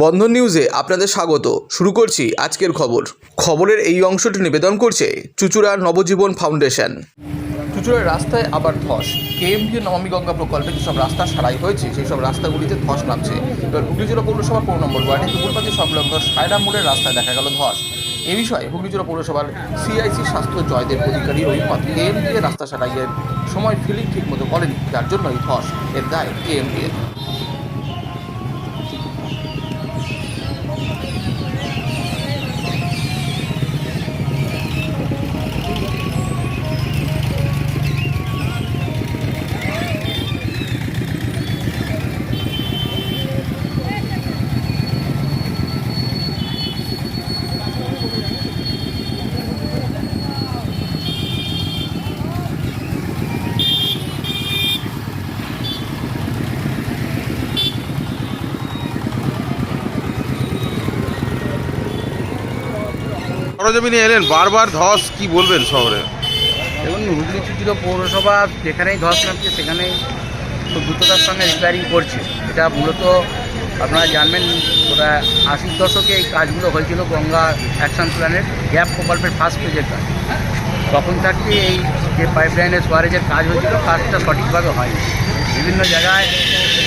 বন্ধন নিউজে আপনাদের স্বাগত। শুরু করছি আজকের খবর। খবরের এই অংশটি নিবেদন করছে চুচুড়ার নবজীবন ফাউন্ডেশন। চুচুড়ার রাস্তায় আবার ধস। কেএমপি নবমী গঙ্গা প্রকল্পে যেসব রাস্তা সারাই হয়েছে সেই সব রাস্তাগুলিতে ধস নামছে। এবার হুগলি জেলা পৌরসভা পৌর নম্বর ওয়ার্ডে দুপুরপাতি সংলগ্ন সায়রা মোড়ের রাস্তায় দেখা গেল ধস। এ বিষয়ে হুগলি জেলা পৌরসভার সিআইসি স্বাস্থ্য জয়দেব অধিকারীর অভিমত কেএমপি এর রাস্তা সারাইয়ের সময় ফিলিং ঠিক মতো করেনি, যার জন্য এই ধস এর দায় কেএমপি সরজমিনে এলেন। বারবার ধস, কি বলবেন শহরে? দেখুন হুগলি চুচুড়ো পৌরসভা যেখানেই ধস নামছে, সেখানেই খুব দ্রুততার সঙ্গে রিপেয়ারিং করছে। এটা মূলত আপনারা জানবেন ওরা আশির দশকে এই কাজগুলো হয়েছিল গঙ্গা অ্যাকশন প্ল্যানের গ্যাপ প্রকল্পের ফার্স্ট পেজের কাজ। তখন থাকতে এই যে পাইপলাইনের সোয়ারেজের কাজ হয়েছিল, কাজটা সঠিকভাবে হয়নি। বিভিন্ন জায়গায়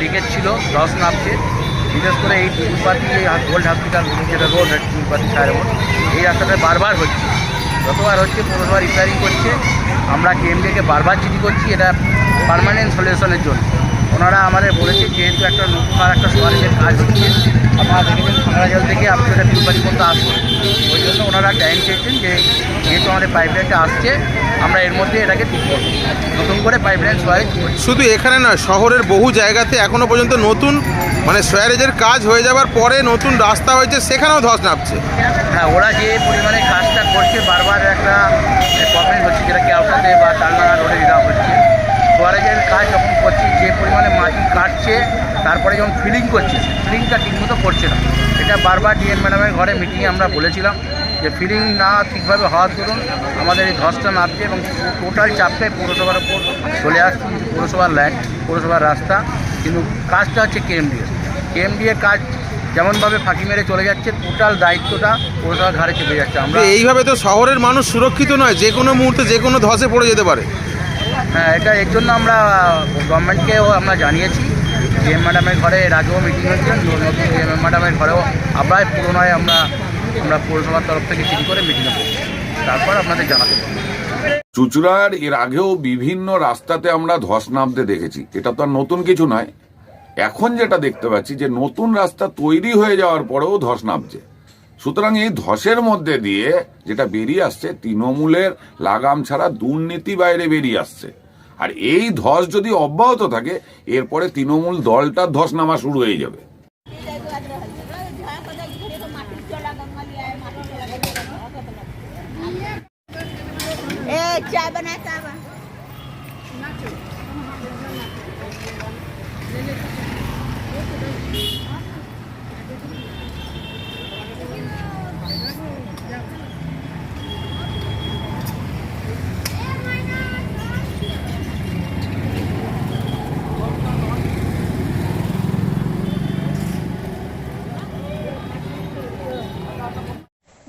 লিকেজ ছিল, ধস নামছে। বিশেষ করে এই চুলপাতি গোল্ড হসপিটাল যেটা রোড চুলপাতি রোড এই রাস্তাটা বারবার হচ্ছে। যতবার হচ্ছে পৌরসভা রিপেয়ারিং করছে, আমরা কেএমডিকে বারবার চিঠি করছি, এটা পারমানেন্ট সলিউশনের জন্য। ওনারা আমাদের বলেছে যেহেতু একটা নতুন আর একটা সোয়ারেজের কাজ হচ্ছে আপনারা দেখেছেন খাংড়া জল থেকে আপনি ওটা তিরুপাতি পর্যন্ত আসুন। ওই জন্য ওনারা টাইম চেয়েছেন যে যেহেতু আমাদের পাইপলাইনটা আসছে আমরা এর মধ্যে এটাকে ঠিক করব। নতুন করে পাইপলাইন সোয়ারেজ শুধু এখানে নয় শহরের বহু জায়গাতে এখনও পর্যন্ত নতুন মানে সোয়ারেজের কাজ হয়ে যাওয়ার পরে নতুন রাস্তা হয়েছে সেখানেও ধস নামছে। হ্যাঁ ওরা যে পরিমাণে কাজটা করছে বারবার একটা প্রবলেম হচ্ছে যেটা কেওটাতে বা টালডাঙ্গা রোডে দেওয়া হচ্ছে। সোয়ারেজের কাজ যখন করছি, যে পরিমাণে মাটি কাটছে, তারপরে যখন ফিলিং করছে ফিলিংটা ঠিকমতো করছে না। এটা বারবার ডিএম ম্যাডামের ঘরে মিটিংয়ে আমরা বলেছিলাম যে ফিলিং না ঠিকভাবে হওয়ার দরুন আমাদের এই ধসটা নামছে এবং টোটাল চাপটাই পৌরসভার উপর চলে আসছে, পৌরসভার ল্যান্ড পৌরসভার রাস্তা। কিন্তু কাজটা হচ্ছে কেএমডিএ কেএমডিএ কাজ যেমনভাবে ফাঁকি মেরে চলে যাচ্ছে টোটাল দায়িত্বটা পৌরসভার ঘাড়ে চেপে যাচ্ছে। আমরা এইভাবে তো শহরের মানুষ সুরক্ষিত নয়, যে কোনো মুহূর্তে যে কোনো ধসে পড়ে যেতে পারে। হ্যাঁ এটা এর জন্য আমরা গভর্নমেন্টকেও আমরা জানিয়েছি ডিএম ম্যাডামের ঘরে এর আগেও মিটিং হয়েছিলেন নতুন ডিএম ম্যাডামের ঘরেও আবার পুরোনায় আমরা আমরা পৌরসভার তরফ থেকে চিঠি করে মিটিং বসছি তারপর আপনাদের জানাতে পারব চুচুড়ার এর আগেও বিভিন্ন রাস্তাতে আমরা ধস নামতে দেখেছি। এটা তো আর নতুন কিছু নয়। এখন যেটা দেখতে পাচ্ছি যে নতুন রাস্তা তৈরি হয়ে যাওয়ার পরেও ধস নামছে। সুতরাং এই ধসের মধ্যে দিয়ে যেটা বেরিয়ে আসছে, তৃণমূলের লাগাম ছাড়া দুর্নীতি বাইরে বেরিয়ে আসছে। আর এই ধস যদি অব্যাহত থাকে, এরপরে তৃণমূল দলটা ধস নামা শুরু হয়ে যাবে Thank you.